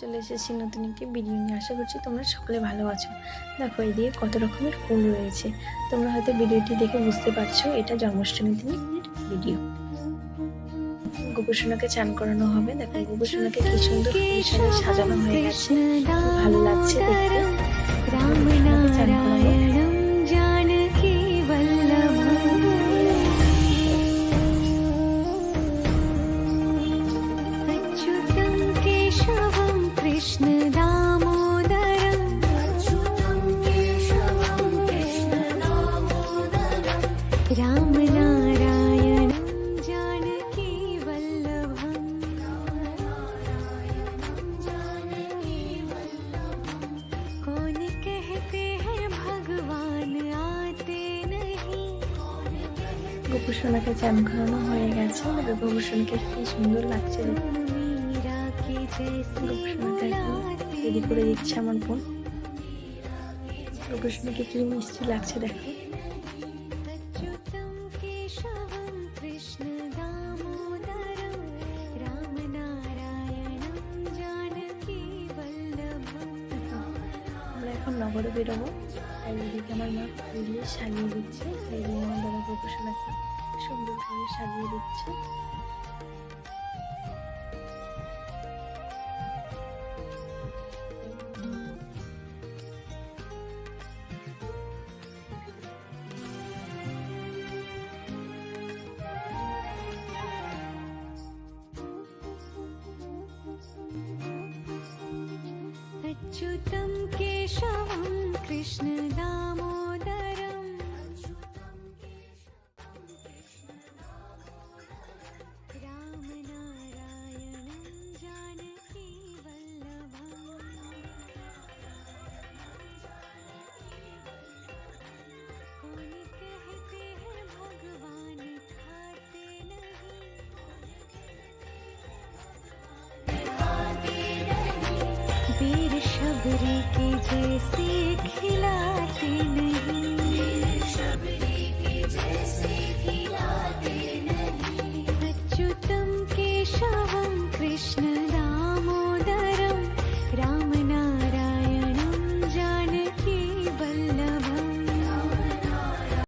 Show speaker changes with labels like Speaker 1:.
Speaker 1: চলে এসেছি নতুন একটি ভিডিও নিয়ে। আশা করছি তোমরা সকলে ভালো আছো। দেখো এদিকে কত রকমের ফুল রয়েছে। তোমরা হয়তো ভিডিওটি দেখে বুঝতে পারছ, এটা জন্মাষ্টমী দিনের ভিডিও গোপুসোনাকে চান করানো হবে। দেখো, গোপুসোনাকে কি সুন্দর সাজানো হয়ে গেছে। ভালো লাগছে দেখতে। গোপুসোনাকে চান করানো হয়ে গেছে গোপুসোনাকে কি সুন্দর লাগছে দেখতে। রেডি করে দিচ্ছে আমার বোন গোপালকৃষ্ণকে কি মিষ্টি লাগছে দেখো। এখন নগরে বেরোবো। আর এদিকে আমার মা ফুলিয়ে সাজিয়ে দিচ্ছে। আমার দাদা গোপালকৃষ্ণকে সুন্দর করে সাজিয়ে দিচ্ছে।
Speaker 2: Krishna शबरी के जैसे खिलाते नहीं।